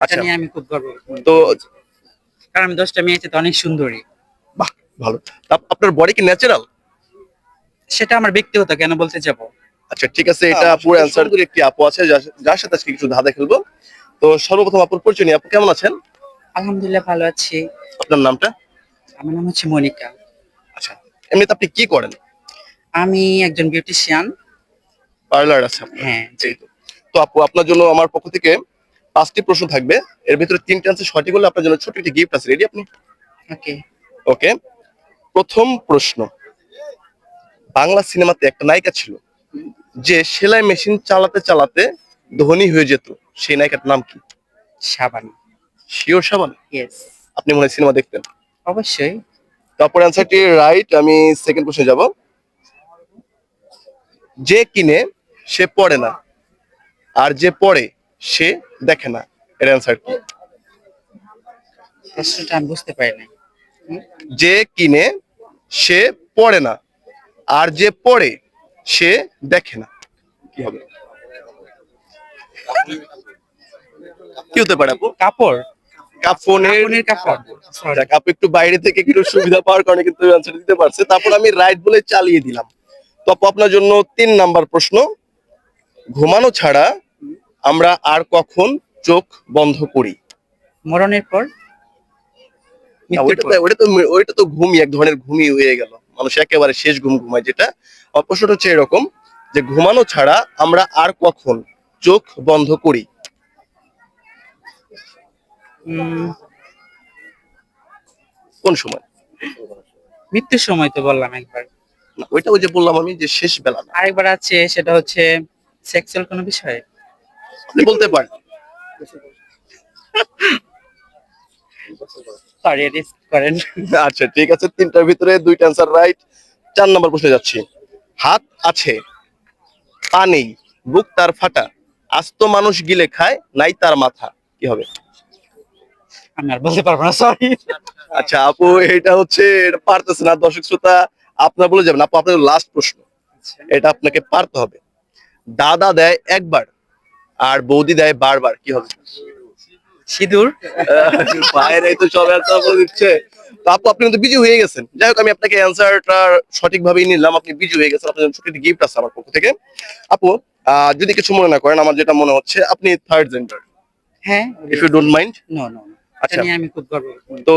আচ্ছা। নিয়ে আমি খুব গর্ব তো কারণ আমি দশটা মেয়ে তো অনেক সুন্দরী। বাহ ভালো। আপনার বডি কি ন্যাচারাল সেটা আমার ব্যক্তিগত কেন বলতে যাব? আচ্ছা ঠিক আছে এটা পুরো অ্যান্সার করে একটি আপু আছে যার- সাথে আজকে কিছু ধাঁধা খেলব। তো সর্বপ্রথম আপুর পরিচয় কেমন আছেন? আলহামদুলিল্লাহ ভালো আছি। আপনার নামটা? আমার নাম হচ্ছে মনিকা। আচ্ছা এমনিতে আপনি কি করেন? আমি একজন বিউটিশিয়ান পার্লার আছে হ্যাঁ। তো আপু আপনার জন্য আমার পক্ষ থেকে পাঁচটি প্রশ্ন থাকবে। এর ভিতরে তিনটে আনসার সঠিক হলে আপনার জন্য ছোট একটি গিফট আছে। রেডি আপনি? ওকে ওকে প্রথম প্রশ্ন। বাংলা সিনেমাতে একটা নায়িকা ছিল যে সেলাই মেশিন চালাতে চালাতে ধনী হয়ে যেত। সেই নায়িকার নাম কি? সাবান। শিওর সাবান? ইয়েস আপনি মনে হয় সিনেমা দেখতেন। অবশ্যই। তারপর অ্যান্সারটি রাইট আমি সেকেন্ড প্রশ্নে যাব। যে কিনে সে পড়ে না। আর যে পড়ে সে দেখে না এর অ্যান্সার কি? প্রশ্নটা আমি বুঝতে পারি নাই। যে কিনে সে পড়ে না আর যে পড়ে সে দেখে না। কি হবে? কি হতে পারে আপু? কাপড়। কাপড়। আপু একটু বাইরে থেকে একটু সুবিধা পাওয়ার কারণে কিন্তু অ্যান্সার দিতে পারছে। তারপর আমি রাইট বলে চালিয়ে দিলাম। তো আপু আপনার জন্য তিন নাম্বার প্রশ্ন। ঘুমানো ছাড়া আমরা আর কখন চোখ বন্ধ করি? মরণের পর? ওইটা তো ওইটা তো ঘুমই এক ধরনের ঘুমই হয়ে গেল। মানুষ একেবারে শেষ ঘুম ঘুমায় যেটা প্রশ্নটা হচ্ছে এরকম যে ঘুমানো ছাড়া আমরা আর কখন চোখ বন্ধ করি? কোন সময়? মৃত্যুর সময় তো বললাম একবার। ওইটা ওই যে বললাম আমি যে শেষ বেলা আরেকবার আছে সেটা হচ্ছে সেক্সুয়াল কোনো বিষয়? আপনি বলতে পারেন। করেন। আচ্ছা ঠিক আছে তিনটার ভিতরে দুইটা অ্যান্সার রাইট চার নম্বর প্রশ্নে যাচ্ছি। হাত আছে পা নেই বুক তার ফাটা আস্ত মানুষ গিলে খায় নাই তার মাথা কি হবে? আমি আর বলতে পারব না সরি আচ্ছা আপু এটা হচ্ছে এটা পারতেছে না দর্শক শ্রোতা আপনার বলে যাবেন আপু আপনার লাস্ট প্রশ্ন। এটা আপনাকে পারতে হবে। দাদা দেয় একবার আর বৌদি দেয় বারবার কি হবে? সিঁদুর? বাইরে তো সব অ্যান্সার দিচ্ছে। তো আপু আপনি তো বিজি হয়ে গেছেন। যাই হোক আমি আপনাকে অ্যান্সারটা সঠিকভাবেই নিলাম। আপনি বিজি হয়ে গেছেন। আপনার জন্য ছোট গিফট আছে আমার পক্ষ থেকে। আপু যদি কিছু মনে না করেন আমার যেটা মনে হচ্ছে আপনি থার্ড জেন্ডার হ্যাঁ। If you don't mind no no আচ্ছা। আমি খুব গর্ব তো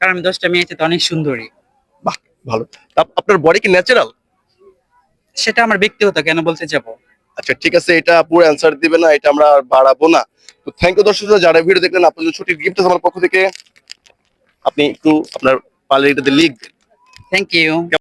কারণ আমি দশটা মেয়ে তো অনেক সুন্দরী। বাহ ভালো। আপনার বডি কি ন্যাচারাল সেটা আমার ব্যক্তিগত কেন বলতে যাব। আচ্ছা ঠিক আছে, এটা পুরো অ্যান্সার দিবে না, এটা আমরা বাড়াবো না। তো থ্যাংক ইউ দর্শক, যারা ভিডিও দেখলেন, আপনাদের ছুটির ছোট গিফট আমার পক্ষ থেকে। আপনি একটু আপনার পার্লার এটাতে লিখবেন থ্যাংক ইউ